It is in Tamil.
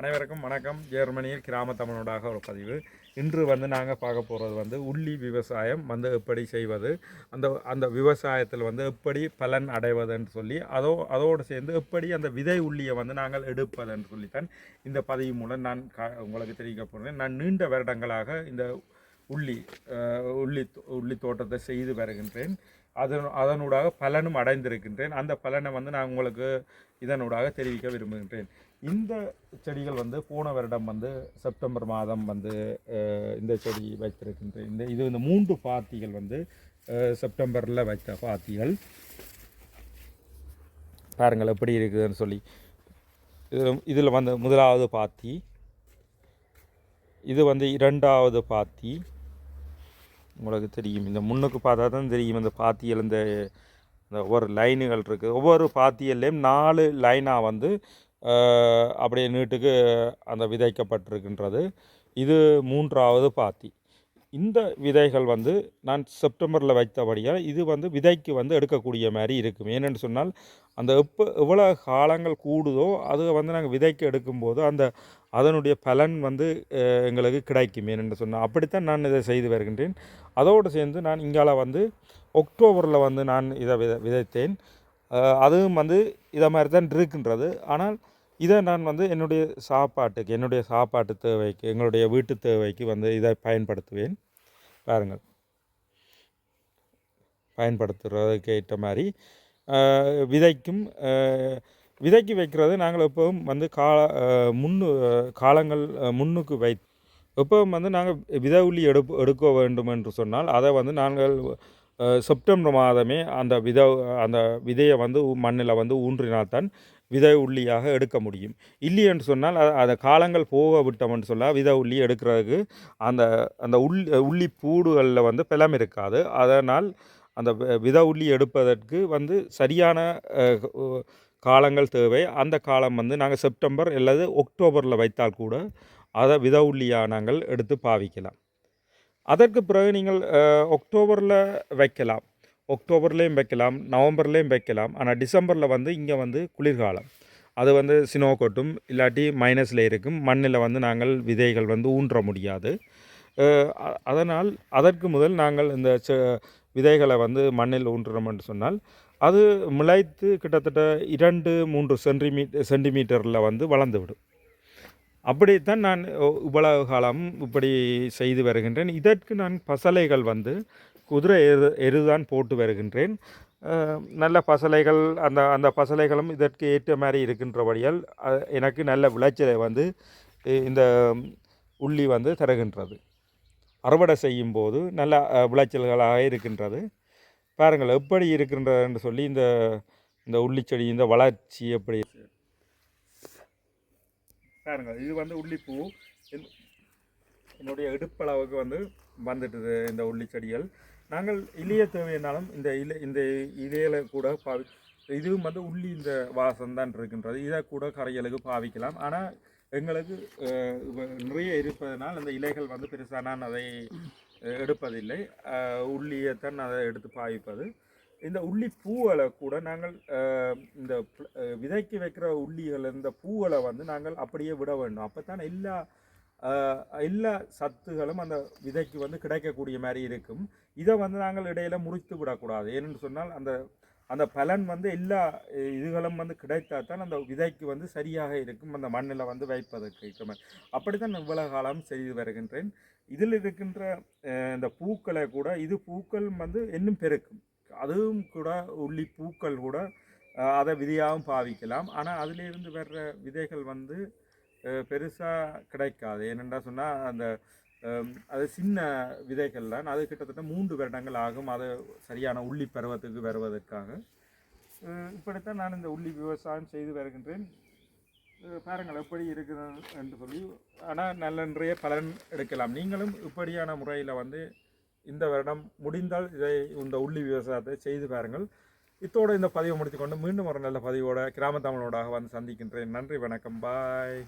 அனைவருக்கும் வணக்கம். ஜெர்மனியில் கிராம தமிழோடாக ஒரு பதிவு. இன்று வந்து நாங்கள் பார்க்க போகிறது வந்து உள்ளி விவசாயம் வந்து எப்படி செய்வது அந்த அந்த விவசாயத்தில் வந்து எப்படி பலன் அடைவதுன்னு சொல்லி அதோ அதோடு சேர்ந்து எப்படி அந்த விதை உள்ளியை வந்து நாங்கள் எடுப்பதுன்னு சொல்லித்தான் இந்த பதிவு மூலம் நான் கா உங்களுக்கு தெரிவிக்க போகிறேன். நான் நீண்ட வருடங்களாக இந்த உள்ளி உள்ளி உள்ளி தோட்டத்தை செய்து வருகின்றேன். அதன் அதனூடாக பலனும் அடைந்திருக்கின்றேன். அந்த பலனை வந்து நான் உங்களுக்கு இதனூடாக தெரிவிக்க விரும்புகின்றேன். இந்த செடிகள் வந்து போன வருடம் வந்து செப்டம்பர் மாதம் வந்து இந்த செடி வைத்திருக்கின்றேன். இந்த இது இந்த மூன்று பாத்திகள் வந்து செப்டம்பரில் வைத்த பாத்திகள். பாருங்கள் எப்படி இருக்குதுன்னு சொல்லி. இதில் இதில் வந்து முதலாவது பாத்தி. இது வந்து இரண்டாவது பாத்தி. உங்களுக்கு தெரியும். இந்த முன்னுக்கு பார்த்தா தான் தெரியும். இந்த பாத்தியில் இந்த இந்த ஒவ்வொரு லைனுகள் இருக்குது ஒவ்வொரு பாத்தியல்லையும் நாலு லைனாக வந்து அப்படியே நீட்டுக்கு அந்த விதைக்கப்பட்டிருக்கின்றது. இது மூன்றாவது பாத்தி. இந்த விதைகள் வந்து நான் செப்டம்பரில் வைத்தபடியால் இது வந்து விதைக்கு வந்து எடுக்கக்கூடிய மாதிரி இருக்கும். ஏனென்று சொன்னால் அந்த எப்போ எவ்வளோ காலங்கள் கூடுதோ அது வந்து நாங்கள் விதைக்கு எடுக்கும்போது அந்த அதனுடைய பலன் வந்து எங்களுக்கு கிடைக்கும். ஏனென்று சொன்னால் அப்படித்தான் நான் இதை செய்து வருகின்றேன். அதோடு சேர்ந்து நான் இங்கால வந்து அக்டோபரில் வந்து நான் இதை வித விதைத்தேன். அதுவும் வந்து இதை மாதிரி தான் இருக்கின்றது. ஆனால் இதை நான் வந்து என்னுடைய சாப்பாட்டுக்கு என்னுடைய சாப்பாட்டு தேவைக்கு எங்களுடைய வீட்டு தேவைக்கு வந்து இதை பயன்படுத்துவேன். பாருங்கள். பயன்படுத்துகிறதுக்கு ஏற்ற மாதிரி விதைக்கும் விதைக்கு வைக்கிறது நாங்கள் எப்போவும் வந்து கால முன்னு காலங்கள் முன்னுக்கு வை எப்போவும் வந்து நாங்கள் விதை உள்ளி எடுப்பு எடுக்க வேண்டும் என்று சொன்னால் அதை வந்து நாங்கள் செப்டம்பர் மாதமே அந்த விதை அந்த விதையை வந்து மண்ணில் வந்து ஊன்றினால்தான் விதை உள்ளியாக எடுக்க முடியும். இல்லைன்னு சொன்னால் அதை காலங்கள் போக விட்டோம்னு சொன்னால் விதை உள்ளி எடுக்கிறதுக்கு அந்த அந்த உள் உள்ளி பூடுகளில் வந்து பலம் இருக்காது. அதனால் அந்த வி- விதை உள்ளி எடுப்பதற்கு வந்து சரியான காலங்கள் தேவை. அந்த காலம் வந்து நாங்கள் செப்டம்பர் அல்லது அக்டோபரில் வைத்தால் கூட அதை விதை உள்ளியாக நாங்கள் எடுத்து பாவிக்கலாம். அதற்கு பிறகு நீங்கள் அக்டோபரில் வைக்கலாம். அக்டோபர்லேயும் வைக்கலாம் நவம்பர்லேயும் வைக்கலாம். ஆனால் டிசம்பரில் வந்து இங்கே வந்து குளிர்காலம். அது வந்து சினோ கொட்டும் இல்லாட்டி மைனஸில் இருக்கும். மண்ணில் வந்து நாங்கள் விதைகள் வந்து ஊன்ற முடியாது. அதனால் அதற்கு முதல் நாங்கள் இந்த விதைகளை வந்து மண்ணில் ஊன்றுறோம் என்று சொன்னால் அது முளைத்து கிட்டத்தட்ட இரண்டு மூன்று சென்டிமீட்டர் சென்டிமீட்டரில் வந்து வளர்ந்து விடும் அப்படித்தான் நான் இவ்வளவு காலம் இப்படி செய்து வருகின்றேன். இதற்கு நான் பசலைகள் வந்து குதிரை எரு எருதான் போட்டு வருகின்றேன். நல்ல பசலைகள் அந்த அந்த பசலைகளும் இதற்கு ஏற்ற மாதிரி இருக்கின்றபடியால் எனக்கு நல்ல விளைச்சலை வந்து இந்த உள்ளி வந்து தருகின்றது. அறுவடை செய்யும் போது நல்ல விளைச்சல்களாக இருக்கின்றது. பாருங்கள் எப்படி இருக்கின்றதுன்னு சொல்லி இந்த இந்த உள்ளிச்செடி இந்த வளர்ச்சி எப்படி பாருங்கள் இது வந்து உள்ளிப்பூ. என்னுடைய இடுப்பளவுக்கு வந்து வந்துட்டுது இந்த உள்ளி செடிகள். நாங்கள் இலைய தேவையினாலும் இந்த இலை இந்த இலையில கூட பாவி இதுவும் வந்து உள்ளி இந்த வாசம் தான் இருக்கின்றது. இதை கூட கரையலுக்கு பாவிக்கலாம். ஆனால் எங்களுக்கு நிறைய இருப்பதனால் அந்த இலைகள் வந்து பெருசாக நான் அதை எடுப்பதில்லை. உள்ளியைத்தான் அதை எடுத்து பாவிப்பது. இந்த உள்ளி பூவலை கூட நாங்கள் இந்த விதைக்கு வைக்கிற உள்ளிகள் இந்த பூவலை வந்து நாங்கள் அப்படியே விட வேண்டும். அப்போ தான் எல்லா எல்லா சத்துகளும் அந்த விதைக்கு வந்து கிடைக்கக்கூடிய மாதிரி இருக்கும். இதை வந்து நாங்கள் இடையில முறித்து விடக்கூடாது. ஏன்னு சொன்னால் அந்த அந்த பலன் வந்து எல்லா இதுகளும் வந்து கிடைத்தா தான் அந்த விதைக்கு வந்து சரியாக இருக்கும். அந்த மண்ணில் வந்து வைப்பதற்கு இருக்கும். அப்படித்தான் இவ்வளவு காலம் செய்து வருகின்றேன். இதில் இருக்கின்ற இந்த பூக்களை கூட இது பூக்கள் வந்து இன்னும் பெருக்கும். அதுவும் கூட உள்ளி பூக்கள் கூட அதை விதையாகவும் பாவிக்கலாம். ஆனால் அதிலிருந்து வர்ற விதைகள் வந்து பெருசாக கிடைக்காது. என்னென்னா சொன்னால் அந்த அது சின்ன விதைகள் தான் அது கிட்டத்தட்ட மூன்று வருடங்கள் ஆகும். அது சரியான உள்ளி பருவத்துக்கு வருவதற்காக. இப்படித்தான் நான் இந்த உள்ளி விவசாயம் செய்து வருகின்றேன். பாருங்கள் எப்படி இருக்குது என்று சொல்லி. ஆனால் நல்ல நிறைய பலன் எடுக்கலாம். நீங்களும் இப்படியான முறையில் வந்து இந்த வருடம் முடிந்தால் இதை இந்த உள்ளி விவசாயத்தை செய்து பாருங்கள். இத்தோடு இந்த பதிவை முடித்துக்கொண்டு மீண்டும் ஒரு நல்ல பதிவோட கிராம தமிழோடாக வந்து சந்திக்கின்றேன். நன்றி வணக்கம். பாய்.